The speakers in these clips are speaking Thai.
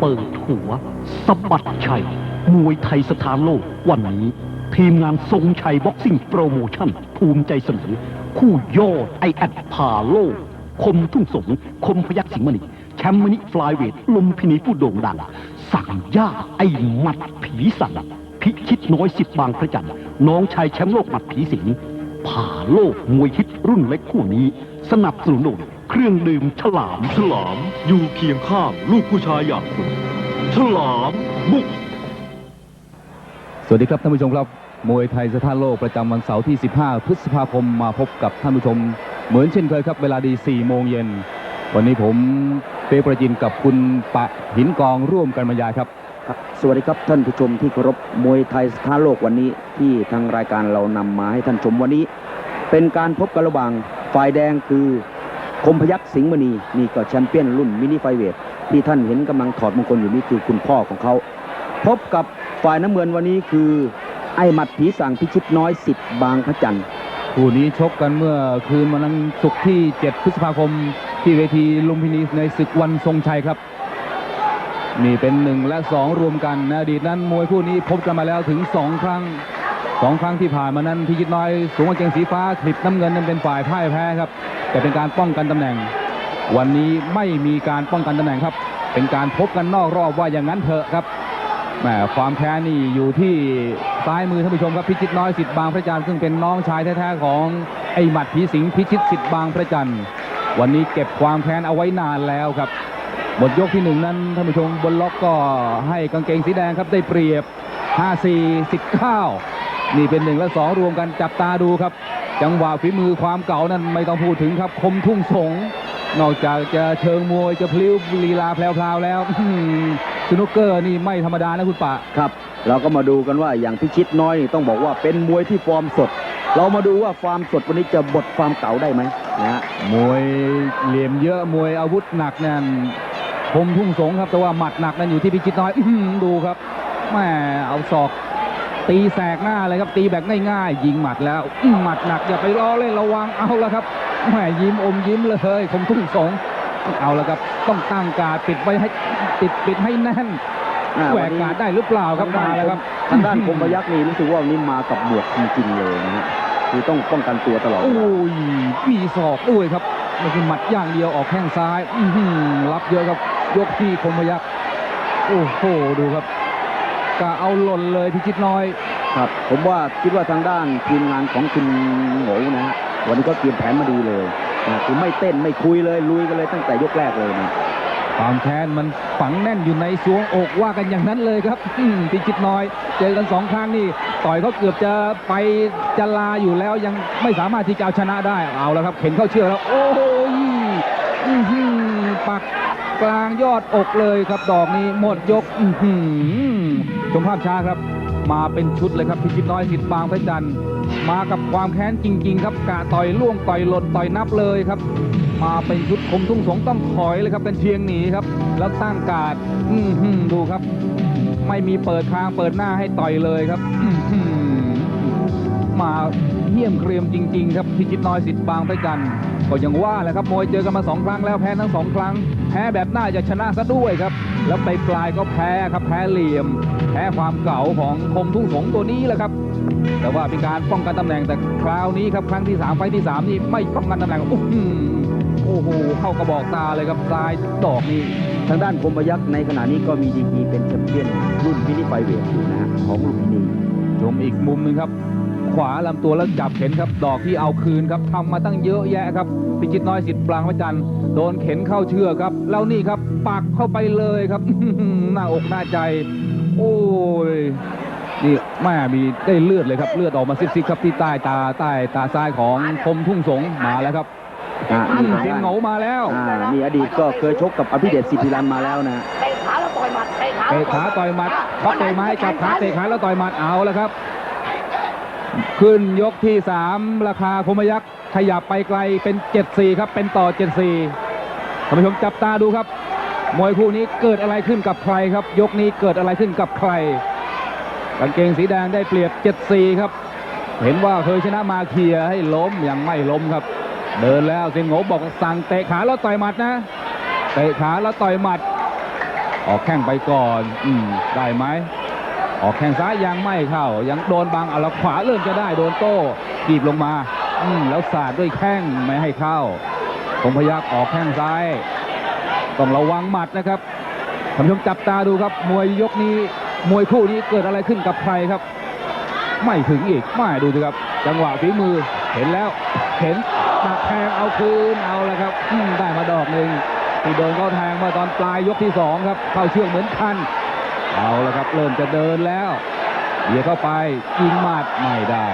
เปิดหัวสะบัดชัย มวยไทยสถานโลก วันนี้ ทีมงานทรงชัยบ็อกซิ่งโปรโมชั่น ภูมิใจเสนอ คู่ยอดไอแอดผ่าโลก คมทุ่งสง คมพยักสิงห์มณีแชมป์มินิฟลายเวทลุมพินีผู้โด่งดัง สั่งย่าไอหมัดผีสั่งพิชิตน้อยสิบบางพระจันทร์น้องชายแชมป์โลกหมัดผีสิงผ่าโลกมวยฮิตรุ่นเล็กคู่นี้ สนับสนุนโดย เครื่องดื่มฉลามฉลามอยู่เคียงข้างลูกผู้ชายอย่างคุณฉลามบุก สวัสดีครับท่านผู้ชมครับ มวยไทยสถานโลกประจำวันเสาร์ที่ 15 พฤษภาคมมาพบกับท่านผู้ชม เหมือนเช่นเคยครับ เวลาดี 4 โมงเย็น วันนี้ผมเปประจินกับคุณปะหินกองร่วมกันบรรยายครับครับสวัสดีครับท่านผู้ชมที่เคารพมวยไทยสถานโลกวันนี้ที่ทางรายการเรานำมาให้ท่านชมวันนี้ เป็นการพบกันระหว่างฝ่ายแดงคือ คมพยักษ์สิงห์มณีนี่ก็แชมเปี้ยนรุ่นมินิไฟเวทที่ท่านเห็นกำลังถอดมงคลอยู่นี่คือคุณพ่อของเขา พบกับฝ่ายน้ำเงินวันนี้คือ ไอ้หมัดผีสั่งพิชิตน้อยสิทธิ์บางพระจันทร์คู่นี้ชกกันเมื่อคืนวันนั้นศุกร์ที่ 7 พฤษภาคม ที่เวทีลุมพินีในศึกวันทรงชัยครับ นี่เป็นหนึ่งและสองรวมกันนอดีตนั้นมวยคู่นี้พบกันมาแล้วถึงสองครั้งสองครั้งที่ผ่านมานั้นพิจิตน้อยสูงกางเกงสีฟ้าคลิปน้ำเงินนั้นเป็นฝ่ายพ่ายแพ้ครับ แต่เป็นการป้องกันตำแหน่ง วันนี้ไม่มีการป้องกันตำแหน่งครับ เป็นการพบกันนอกรอบว่าอย่างนั้นเถอะครับแหมความแพ้นี่อยู่ที่ซ้ายมือท่านผู้ชมครับพิชิตน้อยสิทธิ์บางพระจันทร์ซึ่งเป็นน้องชายแท้ๆของไอ้หมัดผีสิงพิชิตสิทธิ์บางพระจันทร์วันนี้เก็บความแค้นเอาไว้นานแล้วครับหมดยกที่หนึ่งนั้นท่านผู้ชมบนล็อกก็ให้กางเกงสีแดงครับได้เปรียบ 5 4 19 นี่เป็นหนึ่งและสองรวมกันจับตาดูครับ จังหวะฝีมือความเก่านั้นไม่ต้องพูดถึงครับคมทุ่งสง นอกจากจะเชิงมวยจะพลิ้วลีลาแพลวๆแล้วอื้อหือสนุกเกอร์นี่ไม่ธรรมดานะคุณปะครับ เราก็มาดูกันว่าอย่างพิชิตน้อยนี่ต้องบอกว่าเป็นมวยที่ฟอร์มสด เรามาดูว่าฟอร์มสดวันนี้จะบดฟาร์มเก่าได้ไหมนะฮะมวยเหลี่ยมเยอะมวยอาวุธหนักนั่นคมทุ่งสงครับแต่ว่าหมัดหนักนั่นอยู่ที่พิชิตน้อยอื้อหือดูครับแหมเอาศอก ตีแสกหน้าเลยครับตีแบบง่ายๆยิงหมัดแล้วอื้อหมัดหนักอย่าไปล้อเล่นระวังเอาละครับแหมยิ้มอมยิ้มเลยคมทุ่งสงเอาละครับ ต้องตั้งการดปิดไว้ให้ปิดปิดให้แน่นอ่าแหววักนนี้การดได้หรือเปล่าครับมาแล้วครับทางด้านคมพยักษ์นี่รู้สึกว่าวันนี้มากับบวกจริงๆเลยนะฮะคือต้องป้องกันตัวตลอดเวโอ้ลายมีศอกด้วยครับไม่ใช่หมัดอย่างเดียวออกแข้งซ้ายอื้อหือรับเยอะครับยกที่คมพยักษ์โอ้โหดูครับ กะเอาหล่นเลยพิชิตน้อย ครับ ผมว่าคิดว่าทางด้านทีมงานของคุณโง่นะฮะวันนี้ก็เตรียมแผนมาดีเลยนะคือไม่เต้นไม่คุยเลยลุยกันเลยตั้งแต่ยกแรกเลยนะความแค้นมันฝังแน่นอยู่ในสวงอกว่ากันอย่างนั้นเลยครับอืมพิชิตน้อย เจอกันสองครั้งนี่ต่อยเขาเกือบจะไปจะลาอยู่แล้วยังไม่สามารถที่จะเอาชนะได้เอาแล้วครับ เข็นเข้าเชือกแล้ว โอ้ยอื้อหือปัก กลางยอดอกเลยครับดอกนี้หมดยกอืชมภาพช้าครับ มาเป็นชุดเลยครับพิชิตน้อยสิทธิ์บางพระจันทร์มากับความแค้นจริง ๆ ครับกะต่อยล่วงต่อยหล่นต่อยนับเลยครับ มาเป็นชุดคมทุ่งสงต้องถอยเลยครับเป็นเชียงหนีครับ แล้วตั้งการดอื้อหือดูครับ ไม่มีเปิดทางเปิดหน้าให้ต่อยเลยครับมา ยี่ยมเกรียมจริงๆครับพิจิตรน้อยสิทธิ์บางพระจันทร์ก็ยังว่าแหละครับมวยเจอกันมาสองครั้งแล้วแพ้ทั้งสองครั้ง แพ้แบบน่าจะชนะซะด้วยครับ แล้วไปปลายๆก็แพ้ครับแพ้เหลี่ยม แพ้ความเก่าของคมทุ่งสงตัวนี้แหละครับ แต่ว่าเป็นการป้องกันตำแหน่งแต่คราวนี้ครับครั้งที่ 3 ไฟล์ที่ 3 นี่ไม่ป้องกันตำแหน่งโอ้โหโอ้โหเข้ากระบอกตาเลยครับซ้ายดอกนี้ทางด้านคมพยักษ์ในขณะนี้ก็มีดีกรีเป็นแชมเปี้ยนรุ่นมินิไฟเวทอยู่นะฮะของลุมพินีชมอีกมุมหนึ่งครับ ขวาลำตัวแล้วจับเข็นครับ ดอกที่เอาคืนครับทำมาตั้งเยอะแยะครับพิจิตรน้อยสิทธิ์ปรางพระจันทร์โดนเข็นเข้าเชือกครับ แล้วนี่ครับปักเข้าไปเลยครับหน้าอกหน้าใจ โอ้ยนี่แม่มีได้เลือดเลยครับ เลือดออกมาซิกๆครับที่ใต้ตาใต้ตาซ้ายของคมทุ่งสงมาแล้วครับอ่าอืมนี่เสียงเหงามาแล้วอ่านี่อดีตก็เคยชกกับอภิเดชสิทธิรันมาแล้วนะฮะเตะขาแล้วต่อยหมัดเตะขาเตะขาต่อยหมัดเพราะเตะไม้จับขาเตะขาแล้วต่อยหมัดเอาแล้วครับ ขึ้นยกที่ 3 ราคาคมยักษ์ขยับไปไกลเป็น 7-4 ครับ เป็นต่อ 7-4ท่านผู้ชมจับตาดูครับ มวยคู่นี้เกิดอะไรขึ้นกับใครครับ ยกนี้เกิดอะไรขึ้นกับใครกางเกงสีแดงได้เปรียบ 7-4 ครับ เห็นว่าเคยชนะมาเคียให้ล้มยังไม่ล้มครับ เดินแล้วเซนโงบอกสั่งเตะขาแล้วต่อยหมัดนะเตะขาแล้วต่อยหมัด ออกแข้งไปก่อน อืมได้ไหม ออกแข้งซ้ายยังไม่เข้า ยังโดนบังเอาล้วขวาเริ่มจะได้โดนโต้กีบลงมาอืมแล้วสาดด้วยแข้งไม่ให้เข้าคงพยักออกแข้งซ้าย ต้องระวังหมัดนะครับท่านผู้ชมจับตาดูครับ มวยยกนี้ มวยคู่นี้เกิดอะไรขึ้นกับใครครับ ไม่ถึงอีกไม่ดูสิครับ จังหวะฝีมือเห็นแล้ว เห็นดักแทงเอาคืนเอาแล้วครับอืมได้มาดอกหนึ่งที่โดนเขาแทงเมื่อตอนปลายยกที่สองครับ เข้าเชือกเหมือนกัน เอาล้วครับเริ่มจะเดินแล้วเหยียบเข้าไปยิงหมัดไม่ได้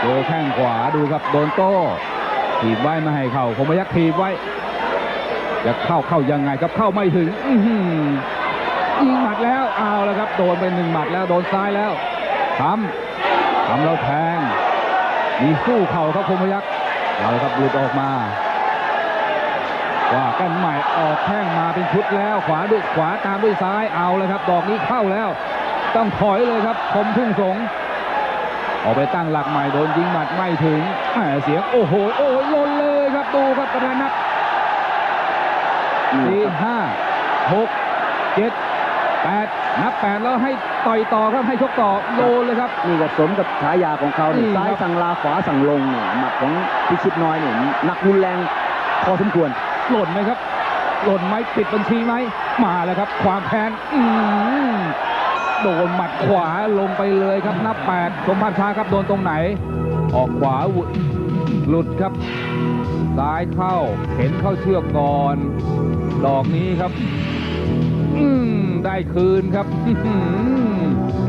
เจอแข้งขวาดูครับโดนโต้ถีบไว้ไม่ให้เข้าคมยักษ์ถีบไว้จะเข้าเข้ายังไงครับเข้าไม่ถึงยิงหมัดแล้วเอาแล้วครับโดนไปหนึ่งหมัดแล้วโดนซ้ายแล้วทำทำแล้วแทงมีสู้เข่าครับคมยักษ์เอาละครับหลุดออกมา ว่ากันใหม่ออกแข้งมาเป็นชุดแล้วขวาด้วยขวาตามด้วยซ้ายเอาแล้วครับดอกนี้เข้าแล้ว ต้องถอยเลยครับคมทุ่งสงออกไปตั้งหลักใหม่โดนยิงหมัดไม่ถึงแหมเสียงโอ้โหโอ้โหหล่นเลยครับดูครับกระดานนับนี่สี่ครับห้าหกเจ็ดแปดนับแปดแล้วให้ต่อยต่อครับให้ชกต่อโลนเลยครับนี่ก็สมกับฉายาของเขาเนี่ยนี่ครับซ้ายสั่งลาขวาสั่งลงเนี่ยหมัดของพิชิตน้อยเนี่ยหนักรุนแรงพอสมควร หล่นไหมครับ หล่นไหมปิดบัญชีไหมมาแล้วครับ ความแค้นอือโดนหมัดขวาลงไปเลยครับนับแปดสมภาพช้าครับโดนตรงไหน ออกขวาหวุดหลุดครับซ้ายเข้าเห็นเข้าเชือกก่อน ดอกนี้ครับ อืมได้คืนครับ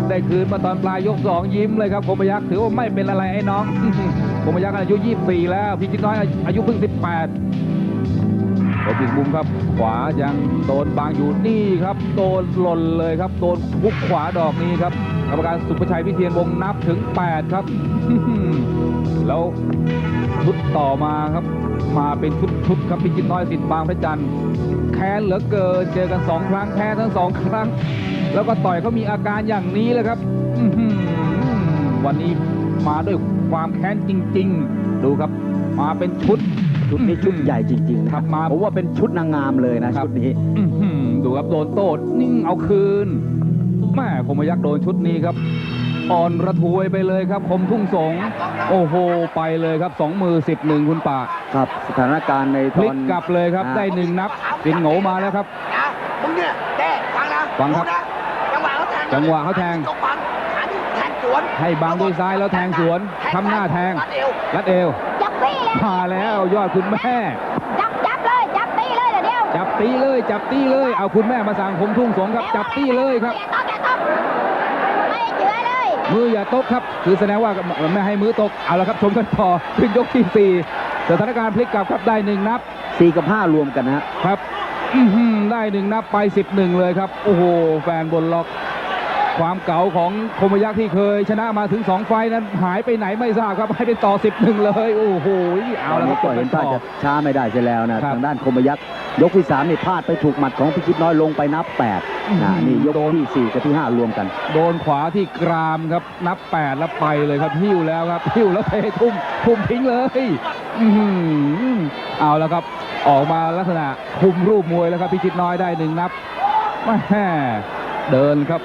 ได้คืนมาตอนปลายยกสองยิ้มเลยครับคมพยักษ์ถือว่าไม่เป็นอะไรไอ้น้องคมพยักษ์อายุ 24 แล้ว พี่จิตน้อยอายุเพิ่ง 18 โดนปิดมุมครับ ขวายังโดนบางอยู่นี่ครับ โดนหล่นเลยครับ โดนบุกขวาดอกนี้ครับกรรมการสุภชัยพิเทียนวงนับถึง 8 ครับ แล้วชุดต่อมาครับ มาเป็นชุดชุดๆครับพิจิตรน้อยสิทธิ์บางพระจันทร์แค้นเหลือเกินเจอกันสองครั้งแพ้ทั้งสองครั้ง แล้วก็ต่อยเขามีอาการอย่างนี้เลยครับวันนี้มาด้วยความแค้นจริง ๆ ดูครับ มาเป็นชุด ชุดนี้ชุดใหญ่จริงๆนะครับมาผมว่าเป็นชุดนางงามเลยนะ ครับ ชุดนี้ อื้อหือดูครับโดนโต้นิ่งเอาคืนแม่คมยักษ์โดนชุดนี้ครับ อ่อนระทวยไปเลยครับ คมทุ่งสง โอ้โห ไปเลยครับสองมือสิบหนึ่งคุณป่าครับสถานการณ์ในพตลิอกน กลับเลยครับ อ่า ได้หนึ่งนับเป็นโง่มาแล้วครับ นะมึงเนี่ยเต้ฟังนะฟังครับดูนะจังหวะเขาแทงจังหวะเขาแทงต้องบังหันแทงสวนให้บังด้วยซ้ายแล้วแทงสวนทำหน้าแทงรัดเอวรัดเอวจับตีเลย มาแล้วยอดคุณแม่ จับจับเลย จับตีเลยเดี๋ยวเดียวจับตีเลย จับตีเลย เอาคุณแม่มาสั่งผมทุ่งสงครับ จับตีเลยครับ อย่าตบอย่าตบไม่เจือเลย มืออย่าตกครับ คือแสดงว่าไม่ให้มือตก เอาละครับชมกันต่อขึ้นยกที่สี่สถานการณ์พลิกกลับครับได้หนึ่งนับสี่กับห้ารวมกันนะฮะครับอื้อหือได้หนึ่งนับไปสิบหนึ่งเลยครับ โอ้โห แฟนบนล็อก ความเก่าของคมยักษ์ที่เคยชนะมาถึง 2 ไฟล์นั้นหายไปไหนไม่ทราบครับให้ไปต่อ11เลย โอ้โหเอาตอนแล้วคนี้รับก็เห็นท่าต่อจะช้าไม่ได้เสียแล้วนะครับทางด้านคมยักษ์ยกที่สามนี่พลาดไปถูกหมัดของพิชิตน้อยลงไปนับแปดอื้อหืนะอนี่ยกโดนที่สี่กับที่ห้ารวมกัน โดนขวาที่กรามครับนับ 8 แล้วไปเลยครับหิ้วแล้วครับหิ้วแล้วเททุ่มทุ่มทิ้งเลยอื้อหือเอาแล้วครับออกมาลักษณะคุมรูปมวยแล้วครับพิชิตน้อยได้หนึ่งนับแม่เดินครับ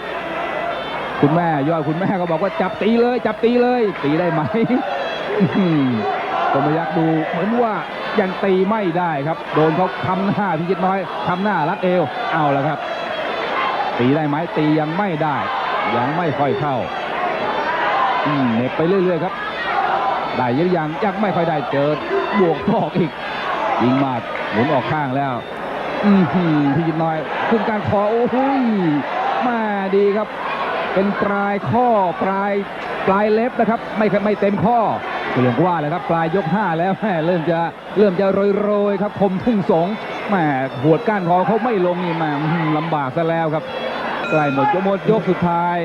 คุณแม่ยอดคุณแม่ก็บอกว่าจับตีเลย จับตีเลย ตีได้ไหมอื้อหือคมยักษ์ดูเหมือนว่ายังตีไม่ได้ครับ โดนเขาทำหน้าพิจิตน้อยทำหน้ารัดเอวเอาแล้วครับ ตีได้ไหมตียังไม่ได้ ยังไม่ค่อยเข้าอืมเหน็บไปเรื่อย ๆ ครับ ได้ยอะยังยังไม่ค่อยได้เจอบวกทอกอีก ยิงมาหมุนออกข้างแล้ว อือหือพิจิตน้อยขึ้นการคอโอ้โหยมาดีครับ เป็นปลายข้อปลายปลายเล็บนะครับ ไม่ไม่เต็มข้อก็อย่างว่าแหละครับปลายยกห้าแล้วแม่เริ่มจะเริ่มจะโรยๆครับ คมทุ่งสงแม่หัวดก้านคอเขาไม่ลงนี่แม่ลำบากซะแล้วครับใกล้หมดยกหมดยกสุดท้าย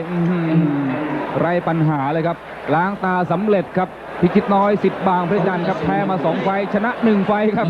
ไรปัญหาเลยครับ ล้างตาสำเร็จครับ พิชิตน้อยสิทธิ์บางพระจันทร์ครับแพ้มาสองไฟชนะหนึ่งไฟครับ